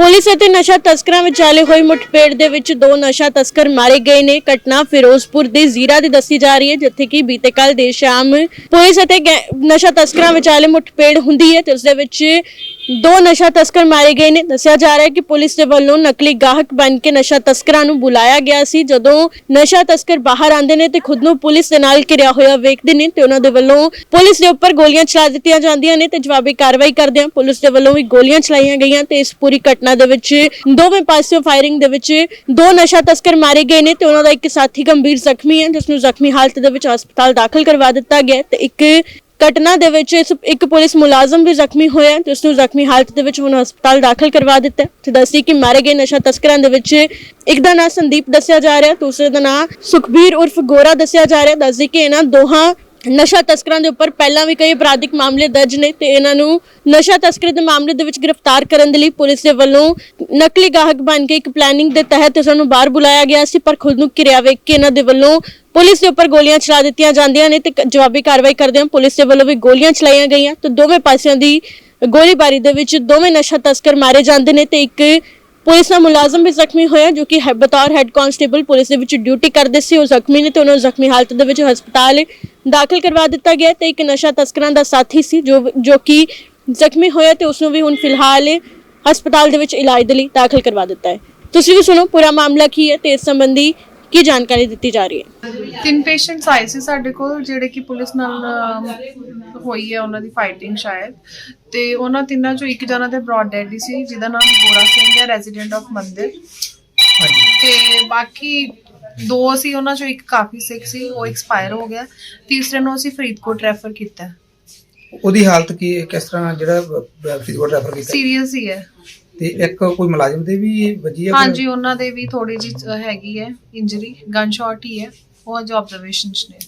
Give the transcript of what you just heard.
Police ਅਤੇ ਨਸ਼ਾ ਤਸਕਰਾਂ ਵਿਚਾਲੇ ਹੋਈ ਮੁਠਭੇੜ ਦੇ ਵਿੱਚ ਦੋ ਨਸ਼ਾ ਤਸਕਰ ਮਾਰੇ ਗਏ ਨੇ। ਘਟਨਾ ਫਿਰੋਜ਼ਪੁਰ ਦੇ ਜ਼ੀਰਾ ਦੀ ਦੱਸੀ ਜਾ ਰਹੀ ਹੈ, ਜਿੱਥੇ ਕਿ ਬੀਤੇ ਕੱਲ ਦੇ ਸ਼ਾਮ ਪੁਲਿਸ ਅਤੇ ਗੈ- ਨਸ਼ਾ ਤਸਕਰਾਂ ਵਿਚਾਲੇ ਮੁਠਭੇੜ ਹੁੰਦੀ ਹੈ ਤੇ ਉਸ ਦੇ ਵਿੱਚ ਦੋ ਨਸ਼ਾ ਤਸਕਰ ਮਾਰੇ ਗਏ ਨੇ। ਦੱਸਿਆ ਜਾ ਰਿਹਾ ਹੈ ਕਿ ਪੁਲਿਸ ਦੇ ਵੱਲੋਂ ਨਕਲੀ ਗਾਹਕ ਬਣ ਕੇ ਨਸ਼ਾ ਤਸਕਰਾਂ ਨੂੰ ਬੁਲਾਇਆ ਗਿਆ ਸੀ। ਜਦੋਂ ਨਸ਼ਾ ਤਸਕਰ ਬਾਹਰ ਆਉਂਦੇ ਨੇ ਤੇ ਖੁਦ ਨੂੰ ਪੁਲਿਸ ਦੇ ਨਾਲ ਘਿਰਿਆ ਹੋਇਆ ਵੇਖਦੇ ਨੇ ਤੇ ਉਹਨਾਂ ਦੇ ਵੱਲੋਂ ਪੁਲਿਸ ਦੇ ਉੱਪਰ ਗੋਲੀਆਂ ਚਲਾ ਦਿੱਤੀਆਂ ਜਾਂਦੀਆਂ ਨੇ ਤੇ ਜਵਾਬੀ ਕਾਰਵਾਈ ਕਰਦਿਆਂ ਪੁਲਿਸ ਦੇ ਵੱਲੋਂ ਵੀ ਗੋਲੀਆਂ ਚਲਾਈਆਂ ਗਈਆਂ ਤੇ ਇਸ ਪੂਰੀ ਘਟਨਾ ਦੇ ਵਿੱਚ ਦੋਵੇਂ ਪਾਸਿਓਂ ਫਾਇਰਿੰਗ ਦੇ ਵਿੱਚ ਦੋ ਨਸ਼ਾ ਤਸਕਰ ਮਾਰੇ ਗਏ ਨੇ ਤੇ ਉਹਨਾਂ ਦਾ ਇੱਕ ਸਾਥੀ ਗੰਭੀਰ ਜ਼ਖਮੀ ਹੈ ਜਿਸ ਨੂੰ ਜ਼ਖਮੀ ਹਾਲਤ ਦੇ ਵਿੱਚ ਹਸਪਤਾਲ ਦਾਖਲ ਕਰਵਾ ਦਿੱਤਾ ਗਿਆ ਤੇ ਇੱਕ ਘਟਨਾ ਦੇ ਵਿੱਚ ਇੱਕ ਪੁਲਿਸ ਮੁਲਾਜ਼ਮ ਵੀ ਜ਼ਖਮੀ ਹੋਇਆ ਜਿਸ ਨੂੰ ਜ਼ਖਮੀ ਹਾਲਤ ਦੇ ਵਿੱਚ ਹੁਣ ਹਸਪਤਾਲ ਦਾਖਲ ਕਰਵਾ ਦਿੱਤਾ ਹੈ। ਤੇ ਦੱਸੀ ਕਿ ਮਾਰੇ ਗਏ ਨਸ਼ਾ ਤਸਕਰਾਂ ਦੇ ਵਿੱਚ ਇੱਕ ਦਾ ਨਾਂ ਸੰਦੀਪ ਦੱਸਿਆ ਜਾ ਰਿਹਾ ਦੂਸਰੇ ਦਾ ਨਾਂ ਸੁਖਬੀਰ ਉਰਫ ਗੋਰਾ ਦੱਸਿਆ ਜਾ ਰਿਹਾ ਦੱਸਦੀ ਕਿ ਇਹਨਾਂ ਦੋਹਾਂ ਨਸ਼ਾ ਤਸਕਰਾਂ ਦੇ ਉੱਪਰ ਪਹਿਲਾਂ ਵੀ ਕਈ ਅਪਰਾਧਿਕ ਮਾਮਲੇ ਦਰਜ ਨੇ ਤੇ ਇਹਨਾਂ ਨੂੰ ਨਸ਼ਾ ਤਸਕਰੀ ਦੇ ਮਾਮਲੇ ਦੇ ਵਿੱਚ ਗ੍ਰਿਫਤਾਰ ਕਰਨ ਦੇ ਲਈ ਪੁਲਿਸ ਦੇ ਵੱਲੋਂ ਨਕਲੀ ਗਾਹਕ ਬਣ ਕੇ ਇੱਕ ਪਲੈਨਿੰਗ ਦੇ ਤਹਿਤ ਇਸ ਨੂੰ ਬਾਹਰ ਬੁਲਾਇਆ ਗਿਆ ਸੀ, ਪਰ ਖੁਦ ਨੂੰ ਕਿਰਿਆ ਵੇਖ ਕੇ ਇਹਨਾਂ ਦੇ ਵੱਲੋਂ ਪੁਲਿਸ ਦੇ ਉੱਪਰ ਗੋਲੀਆਂ ਚਲਾ ਦਿੱਤੀਆਂ ਜਾਂਦੀਆਂ ਨੇ ਤੇ ਜਵਾਬੀ ਕਾਰਵਾਈ ਕਰਦਿਆਂ ਪੁਲਿਸ ਦੇ ਵੱਲੋਂ ਵੀ ਗੋਲੀਆਂ ਚਲਾਈਆਂ ਗਈਆਂ ਤੇ ਦੋਵੇਂ ਪਾਸਿਆਂ ਦੀ ਗੋਲੀਬਾਰੀ ਦੇ ਵਿੱਚ ਦੋਵੇਂ ਨਸ਼ਾ ਤਸਕਰ ਮਾਰੇ ਜਾਂਦੇ ਨੇ ਤੇ ਇੱਕ ਪੁਲਿਸ ਦਾ ਮੁਲਾਜ਼ਮ ਵੀ ਜ਼ਖਮੀ ਹੋਇਆ ਜੋ ਕਿ ਹੈ- ਬਤੌਰ ਹੈੱਡ ਕਾਂਸਟੇਬਲ ਪੁਲਿਸ ਦੇ ਵਿੱਚ ਡਿਊਟੀ ਕਰਦੇ ਸੀ, ਉਹ ਜ਼ਖਮੀ ਨੇ ਤੇ ਉਹਨਾਂ ਨੂੰ ਜ਼ਖਮੀ ਹਾਲਤ ਦੇ ਵਿੱਚ ਹਸਪਤਾਲ ਦਾਖਲ ਕਰਵਾ ਦਿੱਤਾ ਗਿਆ ਤੇ ਇੱਕ ਨਸ਼ਾ ਤਸਕਰਾਂ ਦਾ ਸਾਥੀ ਸੀ, ਜੋ ਜੋ ਕਿ ਜ਼ਖਮੀ ਹੋਇਆ ਤੇ ਉਸ ਨੂੰ ਵੀ ਹੁਣ ਫਿਲਹਾਲ ਹਸਪਤਾਲ ਦੇ ਵਿੱਚ ਇਲਾਜ ਦੇ ਲਈ ਦਾਖਲ ਕਰਵਾ ਦਿੱਤਾ ਹੈ। ਤੁਸੀਂ ਵੀ ਸੁਣੋ, ਪੂਰਾ ਮਾਮਲਾ ਕੀ ਹੈ ਤੇ ਇਸ ਸੰਬੰਧੀ ਕੀ ਜਾਣਕਾਰੀ ਦਿੱਤੀ ਜਾ ਰਹੀ ਹੈ? ਤਿੰਨ ਪੇਸ਼ੈਂਟਸ ਆਏ ਸੀ ਸਾਡੇ ਕੋਲ ਜਿਹੜੇ ਕਿ ਪੁਲਿਸ ਨਾਲ ਹੋਈ ਹੈ ਉਹਨਾਂ ਦੀ ਫਾਈਟਿੰਗ ਸ਼ਾਇਦ। ਤੇ ਉਹਨਾਂ ਤਿੰਨਾਂ ਚੋਂ ਇੱਕ ਜਣਾ ਤੇ ਬ੍ਰੌਡ ਡੈਡ ਸੀ ਜਿਹਦਾ ਨਾਮ ਗੋਰਾ ਸਿੰਘ ਹੈ ਰੈਜ਼ੀਡੈਂਟ ਆਫ ਮੰਦਿਰ। ਤੇ ਬਾਕੀ ਦੋ ਸੀ ਉਹਨਾਂ ਚੋਂ ਇੱਕ ਕਾਫੀ ਸਿਕ ਸੀ ਉਹ ਐਕਸਪਾਇਰ ਹੋ ਗਿਆ। ਤੀਸਰੇ ਨੂੰ ਅਸੀਂ ਫਰੀਦਕੋਟ ਰੈਫਰ ਕੀਤਾ। ਉਹਦੀ ਹਾਲਤ ਕੀ ਹੈ? ਕਿਸ ਤਰ੍ਹਾਂ ਜਿਹੜਾ ਫਰੀਦਕੋਟ ਰੈਫਰ ਕੀਤਾ? ਸੀਰੀਅਸ ਹੀ ਹੈ। ਤੇ ਇੱਕ ਕੋਈ ਮੁਲਾਜ਼ਮ ਦੇ ਵੀ ਵੱਜੀ ਹੈ ਹਾਂਜੀ ਉਹਨਾਂ ਦੇ ਵੀ ਥੋੜੀ ਜਿਹੀ ਅ, ਹੈਗੀ ਹੈ ਇੰਜਰੀ ਗਨ ਸ਼ਾਟ ਹੀ ਹੈ। ਉਹ ਅੱਜ ਆਬਜ਼ਰਵੇਸ਼ਨ ਚ ਨੇ।